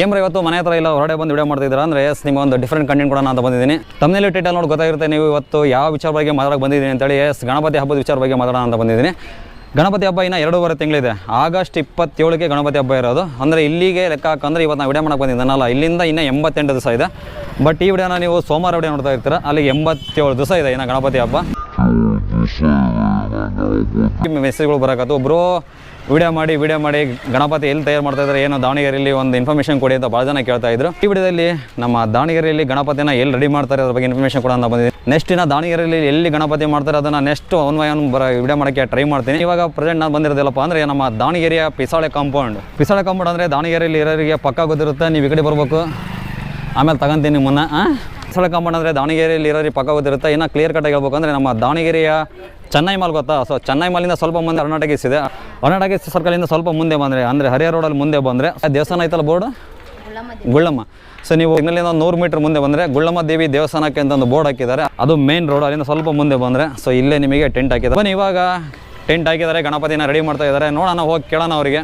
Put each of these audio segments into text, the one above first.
ಏಮ್ರ ಇವತ್ತು ಮನೆ ಹತ್ರ ಇಲ್ಲ ಹೊರಡೆ ಬಂದು ವಿಡಿಯೋ ಮಾಡ್ತಿದ್ದೀರಾ ಅಂದ್ರೆ ಎಸ್ ನಿಮಗೆ ಒಂದು ಡಿಫ್ರೆಂಟ್ ಕಂಟೆಂಟ್ ಕೂಡ ಅಂತ ಬಂದಿದ್ದೀನಿ. ತಮ್ಮನೇಲಿ ಟೈಟಲ್ ನೋಡಿ ಗೊತ್ತಾಗಿರುತ್ತೆ ನೀವು ಇವತ್ತು ಯಾವ ವಿಚಾರ ಬಗ್ಗೆ ಮಾತಾಡಕ್ಕೆ ಬಂದಿದ್ದೀನಿ ಅಂತೇಳಿ ಎಸ್ ಗಣಪತಿ ಹಬ್ಬದ ವಿಚಾರ ಬಗ್ಗೆ ಮಾತಾಡೋಣ ಅಂತ ಬಂದಿದ್ದೀನಿ. ಗಣಪತಿ ಹಬ್ಬ ಇನ್ನು ಎರಡೂವರೆ ತಿಂಗಳಿದೆ. ಆಗಸ್ಟ್ ಇಪ್ಪತ್ತೇಳಕ್ಕೆ ಗಣಪತಿ ಹಬ್ಬ ಇರೋದು. ಅಂದರೆ ಇಲ್ಲಿಗೆ ಲೆಕ್ಕ ಹಾಕಂದ್ರೆ ಇವತ್ತು ನಾವು ವಿಡಿಯೋ ಮಾಡಕ್ಕೆ ಬಂದಿದ್ದಾನಲ್ಲ ಇಲ್ಲಿಂದ ಇನ್ನೂ ಎಂಬತ್ತೆಂಟು ದಿವಸ ಇದೆ. ಬಟ್ ಈ ವಿಡಿಯೋನ ನೀವು ಸೋಮವಾರ ವಿಡಿಯೋ ನೋಡ್ತಾ ಇರ್ತೀರ ಅಲ್ಲಿ ಎಂಬತ್ತೇಳು ದಿವಸ ಇದೆ ಇನ್ನು ಗಣಪತಿ ಹಬ್ಬ. ಮೆಸೇಜ್ಗಳು ಬರಕತ್ತು ಒಬ್ಬರು ವಿಡಿಯೋ ಮಾಡಿ ವಿಡಿಯೋ ಮಾಡಿ. ಗಣಪತಿ ಎಲ್ಲಿ ತಯಾರು ಮಾಡ್ತಾ ಇದ್ದಾರೆ, ಏನೋ ದಾವಣಗೆರೆಯಲ್ಲಿ ಒಂದು ಇನ್ಫಾರ್ಮೇಷನ್ ಕೊಡಿ ಅಂತ ಭಾಳ ಜನ ಕೇಳ್ತಾ ಇದ್ರು. ಈ ವಿಡಿಯೋದಲ್ಲಿ ನಮ್ಮ ದಾವಣಗೆರೆಯಲ್ಲಿ ಗಣಪತಿನ ಎಲ್ಲಿ ರೆಡಿ ಮಾಡ್ತಾರೆ ಅದ್ರ ಬಗ್ಗೆ ಇನ್ಫಾರ್ಮೇಷನ್ ಕೂಡ ಅಂತ ಬಂದಿದೆ ನೆಕ್ಸ್ಟ್ ದಿನ ದಾವಣಗೆರೆಯಲ್ಲಿ ಎಲ್ಲಿ ಗಣಪತಿ ಮಾಡ್ತಾರೆ ಅದನ್ನು ನೆಕ್ಸ್ಟ್ ಒನ್ ಬೈ ಒನ್ ಬರ ವಿಡಿಯೋ ಮಾಡೋಕ್ಕೆ ಟ್ರೈ ಮಾಡ್ತೀನಿ. ಇವಾಗ ಪ್ರೆಸೆಂಟ್ ನಾನು ಬಂದಿರೋದಿಲ್ಲಪ್ಪ ಅಂದರೆ ನಮ್ಮ ದಾವಣಗೆರೆಯ ಪಿಸಾಳೆ ಕಾಂಪೌಂಡ್ ಪಿಸಾಳೆ ಕಾಂಪೌಂಡ್ ಅಂದರೆ ದಾವಣಗೆರೆಯಲ್ಲಿ ಇರೋರಿಗೆ ಪಕ್ಕ ಗೊತ್ತಿರುತ್ತೆ, ನೀವು ಈ ಬರಬೇಕು. ಆಮೇಲೆ ತಗೊಂತೀನಿ ನಿಮ್ಮನ್ನ ಪಿಸಾಳೆ ಕಾಂಪೌಂಡ್ ಅಂದರೆ ದಾವಣಗೆರೆಯಲ್ಲಿ ಇರೋರಿಗೆ ಪಕ್ಕ ಗೊತ್ತಿರುತ್ತೆ. ಇನ್ನೂ ಕ್ಲಿಯರ್ ಕಟ್ಟಾಗಿ ಹೇಳ್ಬೇಕು ಅಂದರೆ ನಮ್ಮ ದಾವಣಗೆರೆಯ ಚೆನ್ನೈ ಮಾಲ್ ಗೊತ್ತಾ? ಸೊ ಚೆನ್ನೈ ಮಾಲಿಂದ ಸ್ವಲ್ಪ ಮುಂದೆ ಕರ್ನಾಟಕ ಇದೆ. ಕರ್ನಾಟಕ ಸರ್ಕಲಿಂದ ಸ್ವಲ್ಪ ಮುಂದೆ ಬಂದರೆ ಅಂದರೆ ಹರಿಹರ ರೋಡಲ್ಲಿ ಮುಂದೆ ಬಂದರೆ ದೇವಸ್ಥಾನ ಐತಲ್ಲ ಬೋರ್ಡ್? ಗುಳ್ಳಮ್ಮ ಸೊ ನೀವು ಇನ್ನಲ್ಲಿಂದ ಒಂದು ನೂರು ಮೀಟರ್ ಮುಂದೆ ಬಂದರೆ ಗುಳ್ಳಮ್ಮ ದೇವಿ ದೇವಸ್ಥಾನಕ್ಕೆ ಅಂತ ಒಂದು ಬೋರ್ಡ್ ಹಾಕಿದ್ದಾರೆ. ಅದು ಮೇನ್ ರೋಡ್ ಅಲ್ಲಿಂದ ಸ್ವಲ್ಪ ಮುಂದೆ ಬಂದರೆ ಸೊ ಇಲ್ಲೇ ನಿಮಗೆ ಟೆಂಟ್ ಹಾಕಿದ್ದಾರೆ. ಬನ್ನಿ ಇವಾಗ ಟೆಂಟ್ ಹಾಕಿದ್ದಾರೆ ಗಣಪತಿನ ರೆಡಿ ಮಾಡ್ತಾ ಇದ್ದಾರೆ. ನೋಡೋಣ ಹೋಗಿ ಕೇಳೋಣ ಅವರಿಗೆ.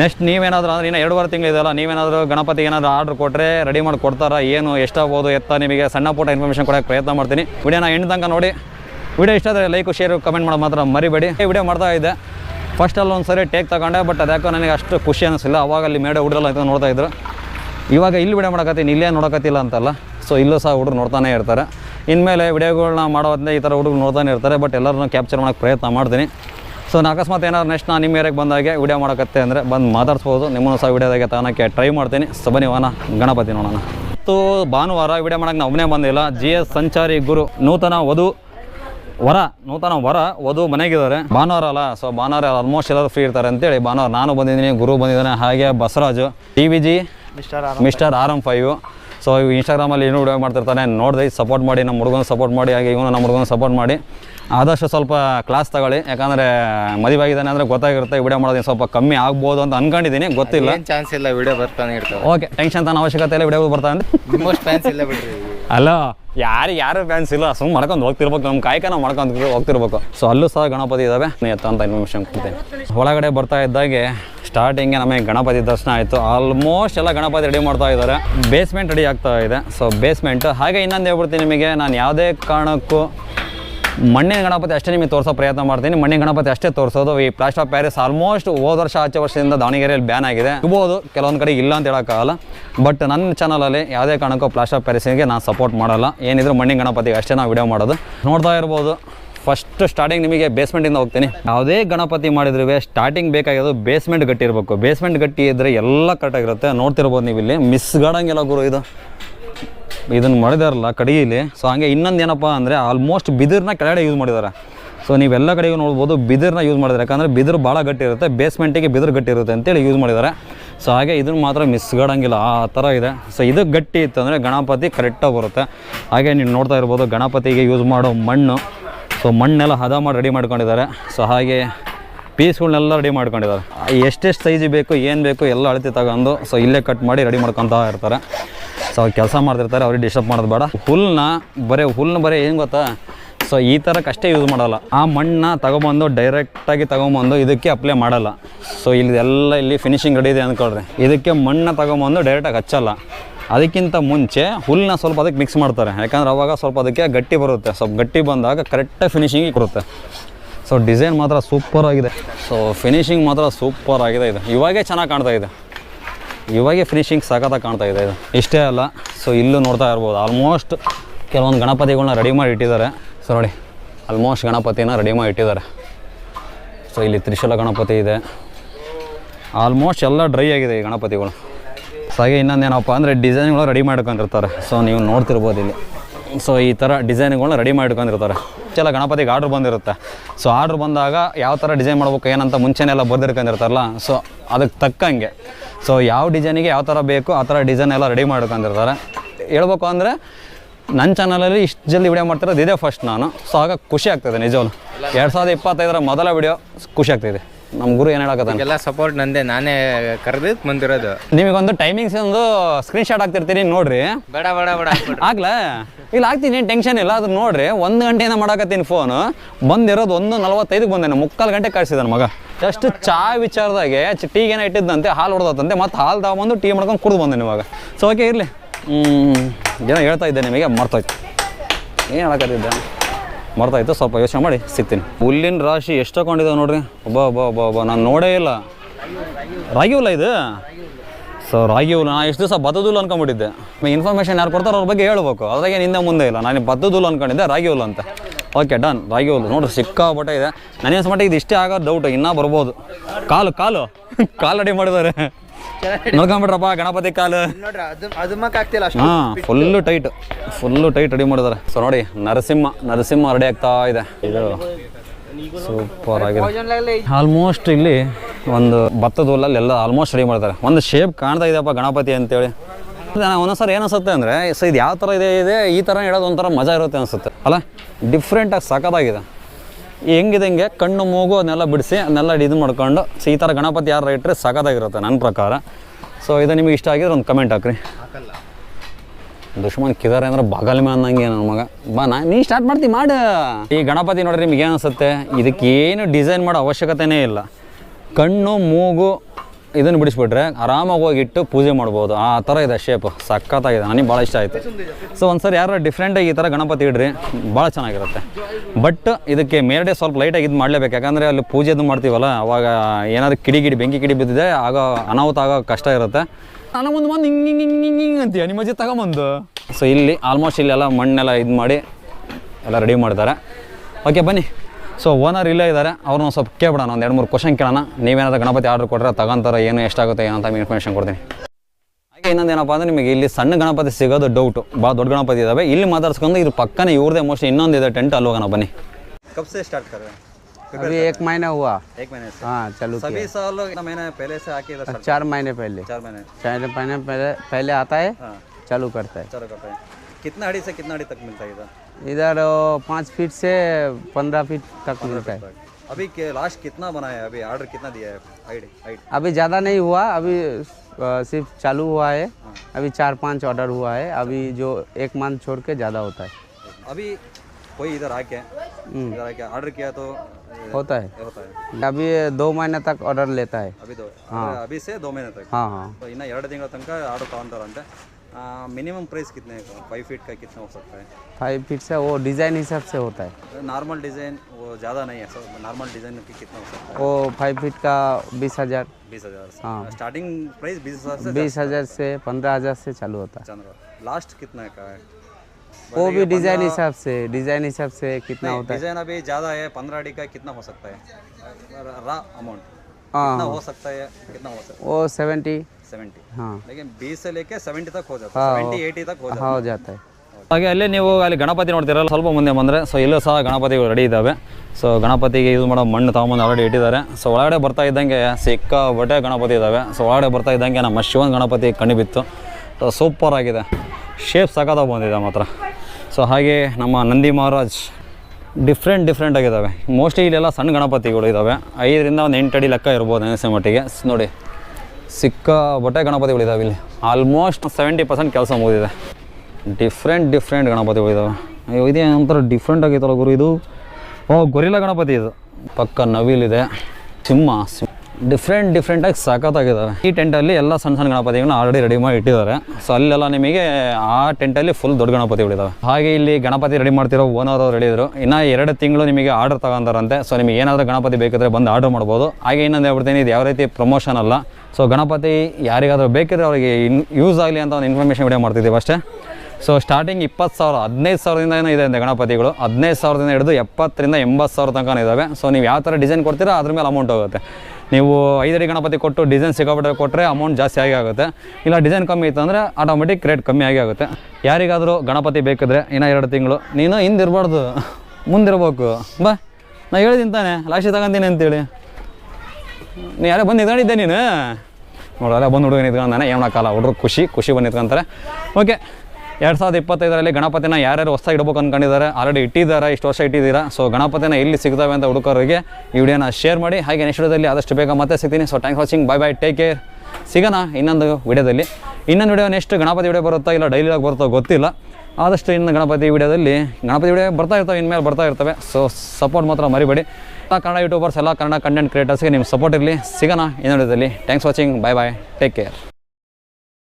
ನೆಕ್ಸ್ಟ್ ನೀವೇನಾದರೂ ಅಂದ್ರೆ ಇನ್ನು ಎರಡುವರೆ ತಿಂಗಳಿದೆಯಲ್ಲ ನೀವೇನಾದರೂ ಗಣಪತಿ ಏನಾದರೂ ಆರ್ಡ್ರ್ ಕೊಟ್ಟರೆ ರೆಡಿ ಮಾಡಿ ಕೊಡ್ತಾರಾ ಏನು ಎಷ್ಟಾಗ್ಬೋದು ಎತ್ತ ನಿಮಗೆ ಸಣ್ಣ ಪುಟ್ಟ ಇನ್ಫಾರ್ಮೇಷನ್ ಕೊಡೋಕ್ಕೆ ಪ್ರಯತ್ನ ಮಾಡ್ತೀನಿ. ವಿಡಿಯೋನ ಎಂಡ್ ತನಕ ನೋಡಿ. ವಿಡಿಯೋ ಇಷ್ಟ ಆದರೆ ಲೈಕ್ ಶೇರು ಕಮೆಂಟ್ ಮಾಡೋದು ಮಾತ್ರ ಮರಿಬೇಡಿ. ಈ ವಿಡಿಯೋ ಮಾಡ್ತಾ ಇದ್ದೆ. ಫಸ್ಟ್ ಅಲ್ಲಿ ಒಂದು ಸರಿ ಟೇಕ್ ತಗೊಂಡೆ ಬಟ್ ಅದ್ಯಾಕೋ ನನಗೆ ಅಷ್ಟು ಖುಷಿ ಅನಿಸಿಲ್ಲ ಅವಾಗ ಅಲ್ಲಿ ಮೇಡ ಹುಡುಗಲ್ಲ ಅಂತ ನೋಡ್ತಾ ಇದ್ರು. ಇವಾಗ ಇಲ್ಲಿ ವಿಡಿಯೋ ಮಾಡಕತ್ತೀನಿ, ಇಲ್ಲೇ ನೋಡೋಕತ್ತಿಲ್ಲ ಅಂತಲ್ಲ. ಸೊ ಇಲ್ಲೂ ಸಹ ಹುಡುಗರು ನೋಡ್ತಾನೆ ಇರ್ತಾರೆ. ಇನ್ಮೇಲೆ ವಿಡಿಯೋಗಳನ್ನ ಮಾಡೋದ್ರಿಂದ ಈ ಥರ ಹುಡುಗರು ನೋಡ್ತಾನೆ ಇರ್ತಾರೆ ಬಟ್ ಎಲ್ಲರನ್ನೂ ಕ್ಯಾಪ್ಚರ್ ಮಾಡೋಕ್ಕೆ ಪ್ರಯತ್ನ ಮಾಡ್ತೀನಿ. ಸೊ ನಾನು ಅಕಸ್ಮಾತ್ ಏನಾದ್ರು ನೆಕ್ಸ್ಟ್ ನಾನು ನಿಮ್ಮ ಏರಿಯಾಗೆ ಬಂದಾಗೆ ವಿಡಿಯೋ ಮಾಡೋಕತ್ತೆ ಅಂದರೆ ಬಂದು ಮಾತಾಡ್ಸ್ಬೋದು. ನಿಮ್ಮನ್ನು ಸಹ ವಿಡಿಯೋದಾಗೆ ತಾನಕ್ಕೆ ಟ್ರೈ ಮಾಡ್ತೀನಿ. ಸೊ ವಾನ ಗಣಪತಿ ನೋಡೋಣ. ಮತ್ತು ಭಾನುವಾರ ವಿಡಿಯೋ ಮಾಡೋಕ್ಕೆ ನಾವು ಒಬ್ಬನೇ ಬಂದಿಲ್ಲ. ಜಿ ಎಸ್ ಸಂಚಾರಿ ಗುರು ನೂತನ ವಧು ವರ ನೂತನ ವರ ವಧು ಮನೆಗಿದ್ದಾರೆ. ಭಾನುವಾರ ಅಲ್ಲ ಸೊ ಭಾನುವಾರ ಆಲ್ಮೋಸ್ಟ್ ಎಲ್ಲರೂ ಫ್ರೀ ಇರ್ತಾರೆ ಅಂತೇಳಿ ಭಾನುವಾರ ನಾನು ಬಂದಿದ್ದೀನಿ ಗುರು ಬಂದಿದ್ದಾನೆ ಹಾಗೆ Basavaraju T V G mister R M five. So ಇವು ಇನ್ಸ್ಟಾಗ್ರಾಮಲ್ಲಿ ಏನು ವಿಡಿಯೋ ಮಾಡ್ತಿರ್ತಾನೆ ನೋಡಿದೆ ಸಪೋರ್ಟ್ ಮಾಡಿ ನಮ್ಮ ಹುಡುಗನ ಸಪೋರ್ಟ್ ಮಾಡಿ ಹಾಗೆ ಇವನು ನಮ್ಮ ಹುಡುಗನ ಸಪೋರ್ಟ್ ಮಾಡಿ. ಆದಷ್ಟು ಸ್ವಲ್ಪ ಕ್ಲಾಸ್ ತಗೊಳ್ಳಿ ಯಾಕಂದರೆ ಮದುವೆ ಆಗಿದ್ದಾನೆ ಅಂದರೆ ಗೊತ್ತಾಗಿರುತ್ತೆ ವಿಡಿಯೋ ಮಾಡೋದೇ ಸ್ವಲ್ಪ ಕಮ್ಮಿ ಆಗ್ಬೋದು ಅಂತ ಅನ್ಕೊಂಡಿದ್ದೀನಿ ಗೊತ್ತಿಲ್ಲ. ಚಾನ್ಸ್ ಇಲ್ಲ ವಿಡಿಯೋ ಬರ್ತಾನೆ ಇರ್ತವೆ ಓಕೆ ಟೆನ್ಷನ್ ತಾನು ಅವಶ್ಯಕತೆ ಇಲ್ಲ ವಿಡಿಯೋ ಬರ್ತಾನೆ. ಮೋಸ್ಟ್ ಫ್ಯಾನ್ಸ್ ಇಲ್ಲ ಬಿಡ್ರಿ. ಅಲ್ಲ ಯಾರು ಯಾರು ಫ್ಯಾನ್ಸ್ ಇಲ್ಲ ಸುಮ್ಮನೆ ಮಾಡ್ಕೊಂಡು ಹೋಗ್ತಿರ್ಬೇಕು ನಮ್ಮ ಕಾಯ್ಕನ ನಾವು ಮಾಡ್ಕೊಂಡು ಹೋಗ್ತಿರ್ಬೇಕು. ಸೊ ಅಲ್ಲೂ ಸಹ ಗಣಪತಿ ಇದ್ದಾವೆ ಎತ್ತ ಅಂತ ಇನ್ಫಾರ್ಮೇಷನ್ ಕೊಡ್ತೀನಿ ಒಳಗಡೆ ಬರ್ತಾ ಇದ್ದಾಗೆ ಸ್ಟಾರ್ಟಿಂಗೆ ನಮಗೆ ಗಣಪತಿ ದರ್ಶನ ಆಯಿತು. ಆಲ್ಮೋಸ್ಟ್ ಎಲ್ಲ ಗಣಪತಿ ರೆಡಿ ಮಾಡ್ತಾ ಇದ್ದಾರೆ. ಬೇಸ್ಮೆಂಟ್ ರೆಡಿ ಆಗ್ತಾ ಇದೆ. ಸೊ ಬೇಸ್ಮೆಂಟ್ ಹಾಗೆ ಇನ್ನೊಂದು ಹೇಳ್ಬಿಡ್ತೀನಿ ನಿಮಗೆ. ನಾನು ಯಾವುದೇ ಕಾರಣಕ್ಕೂ ಮಣ್ಣಿನ ಗಣಪತಿ ಅಷ್ಟೇ ನಿಮಗೆ ತೋರಿಸೋ ಪ್ರಯತ್ನ ಮಾಡ್ತೀನಿ. ಮಣ್ಣಿನ ಗಣಪತಿ ಅಷ್ಟೇ ತೋರಿಸೋದು. ಈ ಪ್ಲಾಸ್ಟರ್ ಆಫ್ ಪ್ಯಾರಿಸ್ ಆಲ್ಮೋಸ್ಟ್ ಹೋದ ವರ್ಷ, ಆಚೆ ವರ್ಷದಿಂದ ದಾವಣಗೆರೆಯಲ್ಲಿ ಬ್ಯಾನ್ ಆಗಿದೆ. ಇರ್ಬೋದು, ಕೆಲವೊಂದು ಕಡೆ ಇಲ್ಲ ಅಂತ ಹೇಳೋಕ್ಕಾಗಲ್ಲ. ಬಟ್ ನನ್ನ ಚಾನಲಲ್ಲಿ ಯಾವುದೇ ಕಾರಣಕ್ಕೂ ಪ್ಲಾಸ್ಟರ್ ಆಫ್ ಪ್ಯಾರಿಸ್ಗೆ ನಾನು ಸಪೋರ್ಟ್ ಮಾಡಲ್ಲ. ಏನಿದ್ರು ಮಣ್ಣಿನ ಗಣಪತಿಗೆ ಅಷ್ಟೇ ನಾವು ವಿಡಿಯೋ ಮಾಡೋದು. ನೋಡ್ತಾ ಇರ್ಬೋದು. ಫಸ್ಟ್ ಸ್ಟಾರ್ಟಿಂಗ್ ನಿಮಗೆ ಬೇಸ್ಮೆಂಟಿಂದ ಹೋಗ್ತೀನಿ. ಯಾವುದೇ ಗಣಪತಿ ಮಾಡಿದ್ರು ಸ್ಟಾರ್ಟಿಂಗ್ ಬೇಕಾಗಿರೋದು ಬೇಸ್ಮೆಂಟ್ ಗಟ್ಟಿ ಇರಬೇಕು. ಬೇಸ್ಮೆಂಟ್ ಗಟ್ಟಿ ಇದ್ದರೆ ಎಲ್ಲ ಕರೆಕ್ಟಾಗಿರುತ್ತೆ ನೋಡ್ತಿರ್ಬೋದು ನೀವು ಇಲ್ಲಿ ಮಿಸ್ಗಾಡಂಗಿಲ್ಲ ಗುರು ಇದು. ಇದನ್ನು ಮಾಡಿದಾರಲ್ಲ ಕಡಿಯಲ್ಲಿ. ಸೊ ಹಂಗೆ ಇನ್ನೊಂದು ಏನಪ್ಪ ಅಂದರೆ ಆಲ್ಮೋಸ್ಟ್ ಬಿದಿರನ್ನ ಕೆಳಗಡೆ ಯೂಸ್ ಮಾಡಿದ್ದಾರೆ ಸೊ ನೀವೆಲ್ಲ ಕಡೆಗೂ ನೋಡ್ಬೋದು ಬಿದಿರನ್ನ ಯೂಸ್ ಮಾಡಿದ್ದಾರೆ ಯಾಕಂದರೆ ಬಿದಿರು ಭಾಳ ಗಟ್ಟಿ ಇರುತ್ತೆ ಬೇಸ್ಮೆಂಟಿಗೆ ಬಿದಿರು ಗಟ್ಟಿ ಇರುತ್ತೆ ಅಂತೇಳಿ ಯೂಸ್ ಮಾಡಿದ್ದಾರೆ ಸೊ ಹಾಗೆ ಇದನ್ನು ಮಾತ್ರ ಮಿಸ್ಗಾಡಂಗಿಲ್ಲ ಆ ಥರ ಇದೆ. ಸೊ ಇದು ಗಟ್ಟಿ ಇತ್ತು ಅಂದರೆ ಗಣಪತಿ ಕರೆಕ್ಟಾಗಿ ಬರುತ್ತೆ. ಹಾಗೆ ನೀವು ನೋಡ್ತಾ ಇರ್ಬೋದು ಗಣಪತಿಗೆ ಯೂಸ್ ಮಾಡೋ ಮಣ್ಣು. ಸೊ ಮಣ್ಣೆಲ್ಲ ಹದ ಮಾಡಿ ರೆಡಿ ಮಾಡ್ಕೊಂಡಿದ್ದಾರೆ. ಸೊ ಹಾಗೆ ಪೀಸ್ಗಳನ್ನೆಲ್ಲ ರೆಡಿ ಮಾಡ್ಕೊಂಡಿದ್ದಾರೆ. ಎಷ್ಟೆಷ್ಟು ಸೈಜ್ ಬೇಕು, ಏನು ಬೇಕು ಎಲ್ಲ ಅಳತೆ ತಗೊಂಡು ಸೊ ಇಲ್ಲೇ ಕಟ್ ಮಾಡಿ ರೆಡಿ ಮಾಡ್ಕೊತಾ ಇರ್ತಾರೆ. ಸೊ ಕೆಲಸ ಮಾಡ್ತಿರ್ತಾರೆ, ಅವ್ರಿಗೆ ಡಿಸ್ಟರ್ಬ್ ಮಾಡೋದು ಬೇಡ. ಹುಲ್ಲನ್ನ ಬರೀ ಹುಲ್ಲನ್ನ ಬರೀ ಏನು ಗೊತ್ತಾ? ಸೊ ಈ ಥರಕ್ಕಷ್ಟೇ ಯೂಸ್ ಮಾಡಲ್ಲ. ಆ ಮಣ್ಣನ್ನ ತಗೊಬಂದು ಡೈರೆಕ್ಟಾಗಿ ತಗೊಂಬಂದು ಇದಕ್ಕೆ ಅಪ್ಲೈ ಮಾಡಲ್ಲ. ಸೊ ಇಲ್ಲಿ ಎಲ್ಲ ಇಲ್ಲಿ ಫಿನಿಶಿಂಗ್ ರೆಡಿ ಇದೆ ಅಂದ್ಕೊಳ್ರಿ ಇದಕ್ಕೆ ಮಣ್ಣನ್ನ ತಗೊಂಬಂದು ಡೈರೆಕ್ಟಾಗಿ ಹಚ್ಚಲ್ಲ. ಅದಕ್ಕಿಂತ ಮುಂಚೆ ಹುಲ್ಲನ್ನ ಸ್ವಲ್ಪ ಅದಕ್ಕೆ ಮಿಕ್ಸ್ ಮಾಡ್ತಾರೆ. ಯಾಕಂದ್ರೆ ಅವಾಗ ಸ್ವಲ್ಪ ಅದಕ್ಕೆ ಗಟ್ಟಿ ಬರುತ್ತೆ. ಸ್ವಲ್ಪ ಗಟ್ಟಿ ಬಂದಾಗ ಕರೆಕ್ಟಾಗಿ ಫಿನಿಶಿಂಗಿಗೆ ಕೊಡುತ್ತೆ. ಸೊ ಡಿಸೈನ್ ಮಾತ್ರ ಸೂಪರ್ ಆಗಿದೆ. ಸೊ ಫಿನಿಶಿಂಗ್ ಮಾತ್ರ ಸೂಪರ್ ಆಗಿದೆ ಇದು. ಇವಾಗೇ ಚೆನ್ನಾಗಿ ಕಾಣ್ತಾ ಇದೆ. ಇವಾಗೆ ಫಿನಿಶಿಂಗ್ ಸಖತ್ತಾಗಿ ಕಾಣ್ತಾ ಇದೆ ಇದು. ಇಷ್ಟೇ ಅಲ್ಲ ಸೊ ಇಲ್ಲೂ ನೋಡ್ತಾ ಇರ್ಬೋದು. ಆಲ್ಮೋಸ್ಟ್ ಕೆಲವೊಂದು ಗಣಪತಿಗಳನ್ನ ರೆಡಿ ಮಾಡಿ ಇಟ್ಟಿದ್ದಾರೆ. ಸೊ ನೋಡಿ ಆಲ್ಮೋಸ್ಟ್ ಗಣಪತಿನ ರೆಡಿ ಮಾಡಿ ಇಟ್ಟಿದ್ದಾರೆ. ಸೊ ಇಲ್ಲಿ ತ್ರಿಶೂಲ ಗಣಪತಿ ಇದೆ. ಆಲ್ಮೋಸ್ಟ್ ಎಲ್ಲ ಡ್ರೈ ಆಗಿದೆ ಈ ಗಣಪತಿಗಳು. ಸೊ ಹಾಗೆ ಇನ್ನೊಂದೇನಪ್ಪ ಅಂದರೆ ಡಿಸೈನ್ಗಳು ರೆಡಿ ಮಾಡ್ಕೊಂಡಿರ್ತಾರೆ. ಸೊ ನೀವು ನೋಡ್ತಿರ್ಬೋದು ಇಲ್ಲಿ. ಸೊ ಈ ಥರ ಡಿಸೈನ್ಗಳನ್ನ ರೆಡಿ ಮಾಡ್ಕೊಂಡಿರ್ತಾರೆ ಚೆಲ್ಲ ಗಣಪತಿಗೆ ಆರ್ಡ್ರ್ ಬಂದಿರುತ್ತೆ. ಸೊ ಆರ್ಡ್ರ್ ಬಂದಾಗ ಯಾವ ಥರ ಡಿಸೈನ್ ಮಾಡ್ಬೇಕು, ಏನಂತ ಮುಂಚೆನೇ ಎಲ್ಲ ಬರ್ದಿರ್ಕೊಂಡಿರ್ತಾರಲ್ಲ ಸೊ ಅದಕ್ಕೆ ತಕ್ಕಂಗೆ. ಸೊ ಯಾವ ಡಿಸೈನಿಗೆ ಯಾವ ಥರ ಬೇಕು, ಆ ಥರ ಡಿಸೈನ್ ಎಲ್ಲ ರೆಡಿ ಮಾಡ್ಕೊಂಡಿರ್ತಾರೆ ಹೇಳ್ಬೇಕು ಅಂದರೆ ನನ್ನ ಚಾನಲಲ್ಲಿ ಇಷ್ಟು ಜಲ್ದಿ ವಿಡಿಯೋ ಮಾಡ್ತಿರೋದು ಇದೇ ಫಸ್ಟ್ ನಾನು. ಸೊ ಆಗ ಖುಷಿ ಆಗ್ತದೆ ನಿಜವೂ ಎರಡು ಸಾವಿರದ ಇಪ್ಪತ್ತೈದರ ಮೊದಲ ವಿಡಿಯೋ ಖುಷಿ ಆಗ್ತಿದೆ. ನಮ್ಮ ಗುರು ಏನು ಹೇಳಕತ್ತಾನೆ? ಎಲ್ಲ ಸಪೋರ್ಟ್ ನಂದೆ ನಾನೇ ಕರೆದು ಬಂದಿರೋದು. ನಿಮಗೊಂದು ಟೈಮಿಂಗ್ಸ್ ಒಂದು ಸ್ಕ್ರೀನ್ ಶಾಟ್ ಹಾಕ್ತಿರ್ತೀನಿ ನೋಡ್ರಿ. ಬೇಡ ಬೇಡ ಬೇಡ ಆಗ್ಲ ಆಗ್ಲಾ? ಇಲ್ಲ ಆಗ್ತೀನಿ ಟೆನ್ಷನ್ ಇಲ್ಲ ಅದು ನೋಡ್ರಿ. ಒಂದು ಗಂಟೆಯಿಂದ ಮಾಡಕತ್ತೀನಿ ಫೋನು ಬಂದಿರೋದು ಒಂದು ನಲವತ್ತೈದಕ್ಕೆ ಬಂದೇನೆ ಮುಕ್ಕಾಲು ಗಂಟೆ ಕಳಿಸಿದ ಮಗ. ಜಸ್ಟ್ ಚಾ ವಿಚಾರದಾಗೆ ಚ- ಏನೋ ಇಟ್ಟಿದ್ದಂತೆ ಹಾಲು ಹೊಡೆದಂತೆ ಮತ್ತೆ ಹಾಲು ತಗೊಂಬಂದು ಟೀ ಮಾಡ್ಕೊಂಡು ಕುಡ್ದು ಬಂದೆ ಇವಾಗ ಸೊ ಓಕೆ ಇರಲಿ. ಏನೋ ಹೇಳ್ತಾ ಇದ್ದೆ ನಿಮಗೆ ಮರ್ತೋಯ್ತು. ಏನು ಹೇಳಕತ್ತಿದ್ದೆ? ಮರ್ತಾಯ್ತು ಸ್ವಲ್ಪ ಯೋಚನೆ ಮಾಡಿ, ಸಿಗ್ತೀನಿ. ಹುಲ್ಲಿನ ರಾಶಿ ಎಷ್ಟು ತಗೊಂಡಿದ್ದಾವೆ ನೋಡ್ರಿ. ಒಬ್ಬ ಒಬ್ಬ ಒಬ್ಬ ಒಬ್ಬ ನಾನು ನೋಡೇ ಇಲ್ಲ. ರಾಗಿ ಹುಲ್ಲ ಇದು? ಸೊ ರಾಗಿ ಹುಲ್ಲ ನಾನು ಎಷ್ಟು ದಿವಸ ಹುಲ್ಲು ಮೈ ಇನ್ಫಾರ್ಮೇಷನ್ ಯಾರು ಕೊಡ್ತಾರೋ ಅವ್ರ ಬಗ್ಗೆ ಹೇಳ್ಬೇಕು. ಅದ್ರಾಗೆ ಹಿಂದೆ ಮುಂದೆ ಇಲ್ಲ. ನಾನು ಹುಲ್ಲು ಅನ್ಕೊಂಡಿದ್ದೆ, ರಾಗಿ ಹುಲ್ಲು ಅಂತ. ಓಕೆ ಡನ್ ರಾಗಿ ಹುಲ್ಲು. ನೋಡ್ರಿ, ಸಿಕ್ಕಾಪಟ್ಟೆ ಇದೆ. ನನಗೆ ಮಟ್ಟಿಗೆ ಇದು ಇಷ್ಟೇ ಆಗೋದು ಡೌಟ್ ಇನ್ನೂ ಬರ್ಬೋದು. ಕಾಲು ಕಾಲು. ಕಾಲು ರೆಡಿ ಮಾಡಿದ್ದಾರೆ. ನೋಡ್ಕೊಂಬಿಟ್ರಪ್ಪ ಗಣಪತಿ ಕಾಲು. ನೋಡ್ರಿ ಅದು ಅದು ಮಕ್ಕ ಆಗ್ತಿಲ್ಲ ಹಾಂ full tight full tight ready ಮಾಡಿದಾರೆ ಸೊ ನೋಡಿ ನರಸಿಂಹ ನರಸಿಂಹ ರೆಡಿ ಆಗ್ತಾ ಇದೆ. ಇದು ಸೂಪರ್ ಆಗಿದೆ. ಆಲ್ಮೋಸ್ಟ್ ಇಲ್ಲಿ ಒಂದು ಭತ್ತದ ಹುಲ್ಲಲ್ಲಿ ಎಲ್ಲ ಆಲ್ಮೋಸ್ಟ್ ರೆಡಿ ಮಾಡ್ತಾರೆ ಒಂದು ಶೇಪ್ ಕಾಣ್ತಾ ಇದೆಯಪ್ಪ ಗಣಪತಿ ಅಂತೇಳಿ. ನಾನು ಒಂದೊಂದ್ಸರಿ ಏನು ಅನಿಸುತ್ತೆ ಅಂದರೆ ಸೊ ಇದು ಯಾವ ಥರ ಇದೆ ಇದೆ ಈ ಥರ ಇಡೋದು ಒಂಥರ ಮಜಾ ಇರುತ್ತೆ ಅನಿಸುತ್ತೆ. ಅಲ್ಲ ಡಿಫ್ರೆಂಟಾಗಿ ಸಖತ್ತಾಗಿದೆ. ಹೆಂಗಿದೆ ಹಿಂಗೆ? ಕಣ್ಣು ಮೂಗು ಅದನ್ನೆಲ್ಲ ಬಿಡಿಸಿ ಅದನ್ನೆಲ್ಲ ಇದು ಮಾಡ್ಕೊಂಡು ಸೊ ಈ ಥರ ಗಣಪತಿ ಯಾರು ಇಟ್ಟರೆ ಸಖತ್ತಾಗಿರುತ್ತೆ ನನ್ನ ಪ್ರಕಾರ. ಸೊ ಇದು ನಿಮಗೆ ಇಷ್ಟ ಆಗಿದ್ರೆ ಒಂದು ಕಮೆಂಟ್ ಹಾಕ್ರಿ. ದುಶ್ಮನ್ ಕಿದಾರೆ ಅಂದ್ರೆ ಬಾಗಲ್ ಮೇ ಅನ್ನಂಗೆ ನನ್ನ ಮಗ. ಬಾ ನಾ ನೀ ಸ್ಟಾರ್ಟ್ ಮಾಡ್ತೀನಿ ಮಾಡು. ಈ ಗಣಪತಿ ನೋಡ್ರಿ ನಿಮ್ಗೆ ಏನು ಅನಿಸುತ್ತೆ? ಇದಕ್ಕೇನು ಡಿಸೈನ್ ಮಾಡೋ ಅವಶ್ಯಕತೆನೇ ಇಲ್ಲ. ಕಣ್ಣು ಮೂಗು ಇದನ್ನು ಬಿಡಿಸ್ಬಿಟ್ರೆ ಆರಾಮಾಗಿ ಹೋಗಿ ಇಟ್ಟು ಪೂಜೆ ಮಾಡ್ಬೋದು. ಆ ಥರ ಇದೆ ಶೇಪ್ ಸಖತ್ತಾಗಿದೆ. ನನಗೆ ಭಾಳ ಇಷ್ಟ ಆಯಿತು. ಸೊ ಒಂದ್ಸರಿ ಯಾರು ಡಿಫ್ರೆಂಟಾಗಿ ಈ ಥರ ಗಣಪತಿ ಇಡ್ರಿ, ಭಾಳ ಚೆನ್ನಾಗಿರುತ್ತೆ. ಬಟ್ ಇದಕ್ಕೆ ಮೇಲ್ಡೆ ಸ್ವಲ್ಪ ಲೈಟಾಗಿ ಇದು ಮಾಡಲೇಬೇಕು. ಯಾಕಂದರೆ ಅಲ್ಲಿ ಪೂಜೆದು ಮಾಡ್ತೀವಲ್ಲ, ಅವಾಗ ಏನಾದರೂ ಕಿಡಿ ಗಿಡಿ, ಬೆಂಕಿ ಕಿಡಿ ಬಿದ್ದಿದೆ, ಆಗ ಅನಾಹುತ ಆಗೋ ಕಷ್ಟ ಇರುತ್ತೆ. ನಾನು ಮುಂದೆ ಬಂದು ಹಿಂಗೆ ಹಿಂಗೆ ಹಿಂಗೆ ಹಿಂಗೆ ಹಿಂಗೆ ಅಂತೀಯ? ನಿಮ್ಮ ಅಜ್ಜಿ ತಗೊಂಬಂದು. ಸೊ ಇಲ್ಲಿ ಆಲ್ಮೋಸ್ಟ್ ಇಲ್ಲೆಲ್ಲ ಮಣ್ಣೆಲ್ಲ ಇದು ಮಾಡಿ ಎಲ್ಲ ರೆಡಿ ಮಾಡ್ತಾರೆ. ಓಕೆ ಬನ್ನಿ. ಸೊ ಓನರ್ ಇಲ್ಲೇ ಇದ್ದಾರೆ ಅವ್ರನ್ನ ಸ್ವಲ್ಪ ಕೇಳ್ಬಿಡೋಣ ಒಂದು ಎರಡು ಮೂರು ಕ್ವಶನ್ ಕೇಳೋಣ ನೀವೇನಾದ್ರೂ ಗಣಪತಿ ಆರ್ಡರ್ ಕೊಟ್ಟರೆ ತಗೊಂತಾರೆ ಏನು ಎಷ್ಟಾಗುತ್ತೆ ಏನಂತ ಇನ್ಫಾರ್ಮೇಷನ್ ಕೊಡ್ತೀನಿ ಹಾಗೆ ಇನ್ನೊಂದು ಏನಪ್ಪ ಅಂದರೆ ನಿಮಗೆ ಇಲ್ಲಿ ಸಣ್ಣ ಗಣಪತಿ ಸಿಗೋದು ಡೌಟು ಭಾಳ ದೊಡ್ಡ ಗಣಪತಿ ಇದ್ದಾವೆ ಇಲ್ಲಿ ಮಾತಾಡ್ಸ್ಕೊಂಡು ಇದ್ರ ಪಕ್ಕನೇ ಇವ್ರದೇ ಮೋಸ್ಟ್ ಇನ್ನೊಂದು ಇದೆ ಟೆಂಟ್ ಅಲ್ಲಿ ಹೋಗೋಣ ಬನ್ನಿ ಕಬ್ ಸೆ ಸ್ಟಾರ್ಟ್ ಕರೆ अभी एक महीना हुआ एक महीने से हाँ चालू सभी किया साल मैंने पहले से आके इधर चार महीने पहले चार महीने चार महीने पहले पहले आता है हाँ चालू करता है चलो करते हैं कितना अड़ी से कितना अड़ी तक मिलता है इधर इधर वो पाँच फीट से पंद्रह फीट तक मिलता है अभी के लास्ट कितना बनाया है अभी ऑर्डर कितना दिया है हाइट हाइट अभी ज़्यादा नहीं हुआ अभी अ, सिर्फ चालू हुआ है अभी चार पांच ऑर्डर हुआ है अभी जो एक मंथ छोड़ के ज़्यादा होता है अभी कोई इधर आके हम्म, इधर आके ऑर्डर किया तो होता है ये होता है अभी दो महीने तक ऑर्डर लेता है अभी दो ಅಂದ್ರೆ अभी से दो महीने तक हाँ हाँ तो ಇನ್ನು ಎರಡು ತಿಂಗಳ ತನಕ ಆರ್ಡರ್ ತಗೊಂತಾರಂತೆ मिनिमम प्राइस कितने फाइव फीट का कितना हो सकता है? फाइव फीट से वो डिज़ाइन हिसाब से होता है। नॉर्मल डिज़ाइन वो ज़्यादा नहीं है सर। नॉर्मल डिज़ाइन की कितना हो सकता है? वो फाइव फीट का बीस हज़ार। बीस हज़ार हाँ। स्टार्टिंग प्राइस बीस हज़ार से बीस हज़ार से पंद्रह हज़ार से चालू होता है। लास्ट कितना का है? वो भी डिज़ाइन हिसाब से डिज़ाइन हिसाब से कितना होता है। डिज़ाइन अभी ज़्यादा है पंद्रह डी का कितना हो सकता है? रा हाँ, अमाउंट हाँ हो। सकता है कितना हो सकता है? वो सेवेंटी सेवेंटी हाँ लेकिन बीस से लेके सेवेंटी तक हो जाता हाँ, है सेवेंटी एटी तक हो जाता हो जाता है ಹಾಗೆ ಅಲ್ಲಿ ನೀವು ಅಲ್ಲಿ ಗಣಪತಿ ನೋಡ್ತೀರಲ್ಲ ಸ್ವಲ್ಪ ಮುಂದೆ ಬಂದರೆ ಸೊ ಇಲ್ಲೂ ಸಹ ಗಣಪತಿಗಳು ರೆಡಿ ಇದ್ದಾವೆ ಸೊ ಗಣಪತಿಗೆ ಯೂಸ್ ಮಾಡೋ ಮಣ್ಣು ತೊಗೊಂಬಂದು ಆಲ್ರೆಡಿ ಇಟ್ಟಿದ್ದಾರೆ ಸೊ ಒಳಗಡೆ ಬರ್ತಾ ಇದ್ದಂಗೆ ಸಿಕ್ಕಾಬಟ್ಟೆ ಗಣಪತಿ ಇದ್ದಾವೆ ಸೊ ಒಳಗಡೆ ಬರ್ತಾ ಇದ್ದಂಗೆ ನಮ್ಮ ಶಿವನ್ ಗಣಪತಿ ಕಣ್ಣು ಬಿತ್ತು ಸೊ ಸೂಪರ್ ಆಗಿದೆ ಶೇಪ್ ಸಖತ್ತಾಗಿ ಬಂದಿದೆ ಮಾತ್ರ ಸೊ ಹಾಗೆ ನಮ್ಮ ನಂದಿ ಮಹಾರಾಜ್ ಡಿಫ್ರೆಂಟ್ ಡಿಫ್ರೆಂಟ್ ಆಗಿದ್ದಾವೆ ಮೋಸ್ಟ್ಲಿ ಇಲ್ಲೆಲ್ಲ ಸಣ್ಣ ಗಣಪತಿಗಳು ಇದ್ದಾವೆ ಐದರಿಂದ ಒಂದು ಎಂಟು ಅಡಿ ಲೆಕ್ಕ ಇರ್ಬೋದು ನೆನೆಸೋ ಮಟ್ಟಿಗೆ ಸ್ ನೋಡಿ ಸಿಕ್ಕಾಬಟ್ಟೆ ಗಣಪತಿಗಳಿದ್ದಾವೆ ಇಲ್ಲಿ. ಆಲ್ಮೋಸ್ಟ್ ಸೆವೆಂಟಿ ಪರ್ಸೆಂಟ್ ಕೆಲಸ ಮುಗಿದಿದೆ. ಡಿಫ್ರೆಂಟ್ ಡಿಫ್ರೆಂಟ್ ಗಣಪತಿಗಳಿದ್ದಾವೆ ಅಯ್ಯೋ, ಇದೇ ಒಂಥರ ಡಿಫ್ರೆಂಟ್ ಆಗೈತಲ್ಲ ಗುರು ಇದು. ಓ, ಗೊರಿಲ್ಲ ಗಣಪತಿ ಇದು. ಪಕ್ಕ ನವಿಲಿದೆ. ಸಿಂಹ ಸಿಂಹ. ಡಿಫ್ರೆಂಟ್ ಡಿಫ್ರೆಂಟಾಗಿ ಸಖತ್ತಾಗಿದ್ದಾವೆ ಈ ಟೆಂಟಲ್ಲಿ ಎಲ್ಲ ಸಣ್ಣ ಸಣ್ಣ ಗಣಪತಿಗಳನ್ನ ಆಲ್ರೆಡಿ ರೆಡಿ ಮಾಡಿ ಇಟ್ಟಿದ್ದಾರೆ. ಸೊ ಅಲ್ಲೆಲ್ಲ ನಿಮಗೆ ಆ ಟೆಂಟಲ್ಲಿ ಫುಲ್ ದೊಡ್ಡ ಗಣಪತಿಗಳಿದ್ದಾವೆ ಹಾಗೆ ಇಲ್ಲಿ ಗಣಪತಿ ರೆಡಿ ಮಾಡ್ತಿರೋ ಓನರ್ ಅವರು ಹೇಳಿದರು ಇನ್ನು ಎರಡು ತಿಂಗಳು ನಿಮಗೆ ಆರ್ಡರ್ ತಗೊಂತಾರಂತೆ ಸೊ ನಿಮಗೆ ಏನಾದರೂ ಗಣಪತಿ ಬೇಕಿದ್ರೆ ಬಂದು ಆರ್ಡರ್ ಮಾಡ್ಬೋದು. ಹಾಗೆ ಇನ್ನೊಂದು ಹೇಳ್ಬಿಡ್ತೀನಿ, ಇದು ಯಾವ ರೀತಿ ಪ್ರಮೋಷನ್ ಅಲ್ಲ. ಸೊ ಗಣಪತಿ ಯಾರಿಗಾದರೂ ಬೇಕಿದ್ರೆ ಅವರಿಗೆ ಯೂಸ್ ಆಗಲಿ ಅಂತ ಒಂದು ಇನ್ಫಾರ್ಮೇಷನ್ ವಿಡಿಯೋ ಮಾಡ್ತಿದ್ದೀವಿ ಅಷ್ಟೇ. ಸೊ ಸ್ಟಾರ್ಟಿಂಗ್ ಇಪ್ಪತ್ತು ಸಾವಿರ, ಹದಿನೈದು ಸಾವಿರದಿಂದ ಇದೆ ಅಂತೆ ಗಣಪತಿಗಳು. ಹದಿನೈದು ಸಾವಿರದಿಂದ ಹಿಡಿದು ಎಪ್ಪತ್ತರಿಂದ ಎಂಬತ್ತು ಸಾವಿರ ತನಕ ಇದ್ದಾವೆ ಸೊ ನೀವು ಯಾವ ಥರ ಡಿಸೈನ್ ಕೊಡ್ತೀರಾ ಅದ್ರ ಮೇಲೆ ಅಮೌಂಟ್ ಹೋಗುತ್ತೆ. ನೀವು ಐದಡಿ ಗಣಪತಿ ಕೊಟ್ಟು ಡಿಸೈನ್ ಸಿಕ್ಕಾಪಟ್ಟೆ ಕೊಟ್ಟರೆ ಅಮೌಂಟ್ ಜಾಸ್ತಿ ಆಗಿ ಆಗುತ್ತೆ. ಇಲ್ಲ ಡಿಸೈನ್ ಕಮ್ಮಿ ಇತ್ತು ಅಂದರೆ ಆಟೋಮೆಟಿಕ್ ರೇಟ್ ಕಮ್ಮಿ ಆಗಿ ಆಗುತ್ತೆ. ಯಾರಿಗಾದರೂ ಗಣಪತಿ ಬೇಕಿದ್ರೆ ಇನ್ನೂ ಎರಡು ತಿಂಗಳು. ನೀನು ಹಿಂದಿರ್ಬಾರ್ದು. ಮುಂದಿರ್ಬೇಕು. ಬಾ. ನಾ ಹೇಳಿದ್ದೀನಿ ತಾನೆ. ಲಾಸ್ಟ್ ತಗೊಂತೀನಿ ಅಂತೇಳಿ. ನೀ ಯಾರೇ ಬಂದು ನಿಂತ್ಕೊಂಡಿದ್ದೆ ನೀನು? ನೋಡಲ್ಲ ಬಂದು ಹುಡುಗ ನಿಂತ್ಕೊಂಡಾನೆ. ಕಾಲ ಹುಡುಗರು ಖುಷಿ ಖುಷಿ ಬಂದು ನಿಂತ್ಕೊಂತಾರೆ. ಓಕೆ ಎರಡು ಸಾವಿರದ ಇಪ್ಪತ್ತೈದರಲ್ಲಿ ಗಣಪತಿನ ಯಾರ್ಯಾರು ಹೊಸ್ದಾಗಿ ಇಡ್ಬೇಕು ಅಂದ್ಕೊಂಡಿದ್ದಾರೆ ಆಲ್ರೆಡಿ ಇಟ್ಟಿದ್ದಾರೆ, ಇಷ್ಟು ವರ್ಷ ಇಟ್ಟಿದ್ದೀರಾ? ಸೊ ಗಣಪತಿನ ಎಲ್ಲಿ ಸಿಗ್ತವೆ ಅಂತ ಹುಡುಕರಿಗೆ ಈ ವಿಡಿಯೋನ ಶೇರ್ ಮಾಡಿ. ಹಾಗೆ ನೆಕ್ಸ್ಟ್ ವಿಡಿಯೋದಲ್ಲಿ ಆದಷ್ಟು ಬೇಗ ಮತ್ತೆ ಸಿಗ್ತೀನಿ. So thanks watching bye bye take care ಸಿಗೋಣ ಇನ್ನೊಂದು ವಿಡಿಯೋದಲ್ಲಿ. ಇನ್ನೊಂದು ವಿಡಿಯೋ ನೆಕ್ಸ್ಟ್ ಗಣಪತಿ ವಿಡಿಯೋ ಬರುತ್ತಾ ಇಲ್ಲ ಡೈಲಿಯಾಗಿ ಬರುತ್ತೋ ಗೊತ್ತಿಲ್ಲ. ಆದಷ್ಟು ಇನ್ನು ಗಣಪತಿ ವಿಡಿಯೋದಲ್ಲಿ, ಗಣಪತಿ ವಿಡಿಯೋ ಬರ್ತಾ ಇರ್ತವೆ, ಇನ್ಮೇಲೆ ಬರ್ತಾ ಇರ್ತವೆ. ಸೊ ಸಪೋರ್ಟ್ ಮಾತ್ರ ಮರಿಬೇಡಿ. ಕನ್ನಡ ಯೂಟ್ಯೂಬರ್ಸ್ ಎಲ್ಲ ಕನ್ನಡ ಕಂಟೆಂಟ್ ಕ್ರಿಯೇಟರ್ಸ್ಗೆ ನಿಮ್ಮ ಸಪೋರ್ಟ್ ಇರಲಿ. ಸಿಗೋಣ ಇನ್ನೊಂದು thanks watching bye bye take care